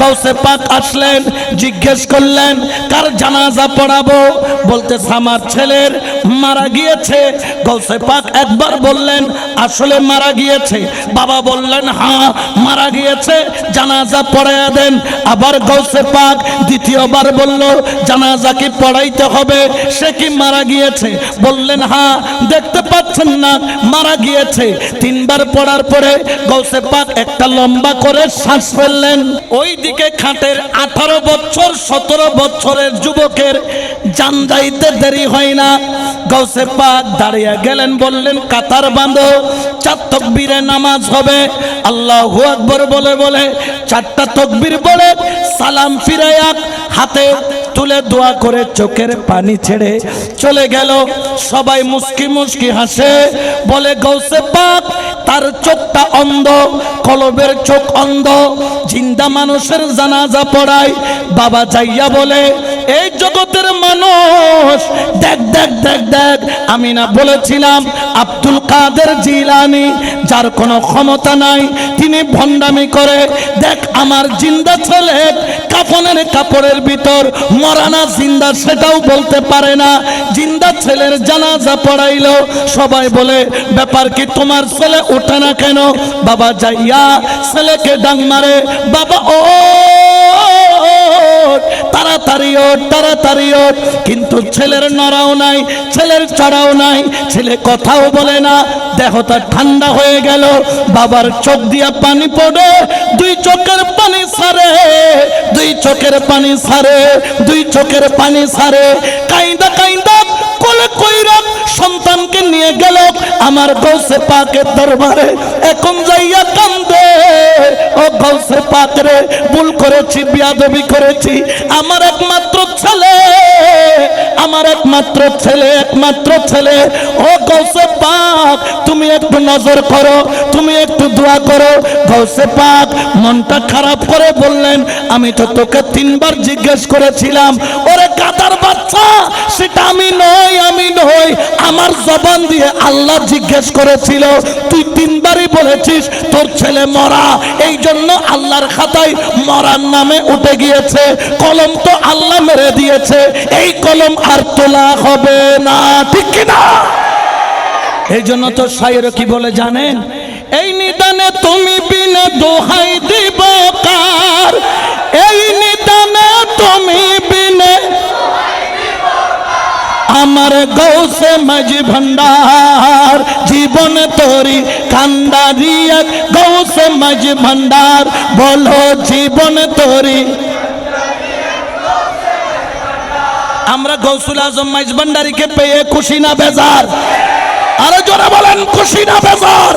গৌসে পাক আসলেন, জিজ্ঞেস করলেন, কার জানাজা পড়াবো? বলতেছে, আমার ছেলের মারা গিয়েছে। গৌসে পাক একবার বললেন, আসলে মারা গিয়েছে। বাবা বললেন হ্যাঁ মারা গিয়েছে, জানাজা পড়াইয়া দেন। আবার গৌসে পাক দ্বিতীয়বার বলল, জানাজা কি পড়াইতে হবে? সে কি মারা গিয়েছে? বললেন হ্যাঁ দেখতে পাচ্ছেন না, মারা গিয়েছে। তিনবার পড়ার পরে গৌসে পাক একটা লম্বা করে শ্বাস ফেললেন। ওই দিকে খাটের আঠারো বছর, সতেরো বছরের যুবকের জান যাইতে দেরি হয় না। গৌসে পাক দাঁড়িয়ে গেলেন, বললেন, কাতার বাঁধো, চার তকবীরে নামাজ হবে। আল্লাহ আকবর বলে বলে, চারটা তকবীর বলে সালাম ফিরাইয়া হাতে তুলে দোয়া করে চোখের পানি ছেড়ে চলে গেল। সবাই মুস্কি মুস্কি হাসে, বলে গৌসে পাক তার চোখটা অন্ধ কলবের চোখ অন্ধ। জিন্দা মানুষের জানাজা পড়ায় বাবা যাইয়া বলে এই জগতের মানুষ, দেখ দেখ দেখ দেখ, আমি না বলেছিলাম আব্দুল কাদের জিলানি, যার কোনো ক্ষমতা নাই, তিনি ভণ্ডামি করে, দেখ, আমার জিন্দা ছেলে কাফনের কাপড়ের ভিতর, মরানা জিন্দা সেটাও বলতে পারে না। জিন্দা ছেলের জানাজা পড়াইলো, সবাই বলে, ব্যাপার কি তোমার ছেলে ওঠে না কেন? বাবা যাইয়া ছেলেকে ডাং মারে, বাবা, ও তাড়াতাড়ি ওঠ তাড়াতাড়ি ওঠ কিন্তু ছেলের নড়াও নাই, ছেলের চড়াও নাই, ছেলে কথাও বলে না, দেহটা ঠান্ডা হয়ে গেল। বাবার চোখ দিয়া পানি পড়ে, দুই চোখের পানি সারে, দুই চোখের পানি সারে, দুই চোখের পানি সারে। কাইন্দা কাইন্দা কোলে কইরা সন্তানকে নিয়ে গেল আমার গৌসে পাকের দরবারে। এখন যাইয়া কান্দে। ও গৌসে পাকরে, ভুল করেছি, বিয়াদবি করেছি। আমার একমাত্র ছেলে, আমার একমাত্র ছেলে একমাত্র ছেলে। ও গৌসে পাক একটু নজর করো, তুমি একটু দোয়া করো। গৌসে পাক মনটা খারাপ করে বললেন, আমি তো তোকে তিনবার জিজ্ঞেস করেছিলাম, ওরে কাতার বাচ্চা, সেটা আমি নই আমি নই আমার জবান দিয়ে আল্লাহ জিজ্ঞেস করেছিল, তুই তিনবারই বলেছিস, তোর ছেলে মরা। এই জন্য আল্লাহর খাতায় মরার নামে উঠে গিয়েছে। কলম তো আল্লাহ মেরে দিয়েছে, এই কলম আর তোলা হবে না, ঠিক কিনা? এই জন্য তো সাইর কি বলে জানেন? এই নিদানে তুমি বিনে দোহাই দিব কার? এই নিদানে তুমি বিনে আমার গৌসে মাঝ ভণ্ডার জীবন তোরি কান্দারিয়া গৌসে মাঝ ভণ্ডার বলো জীবন তোরি। আমরা গৌসুল আজম মাইজ ভান্ডারিকে পেয়ে খুশি না বেজার? আরও জোরে বলেন খুশি না বেজার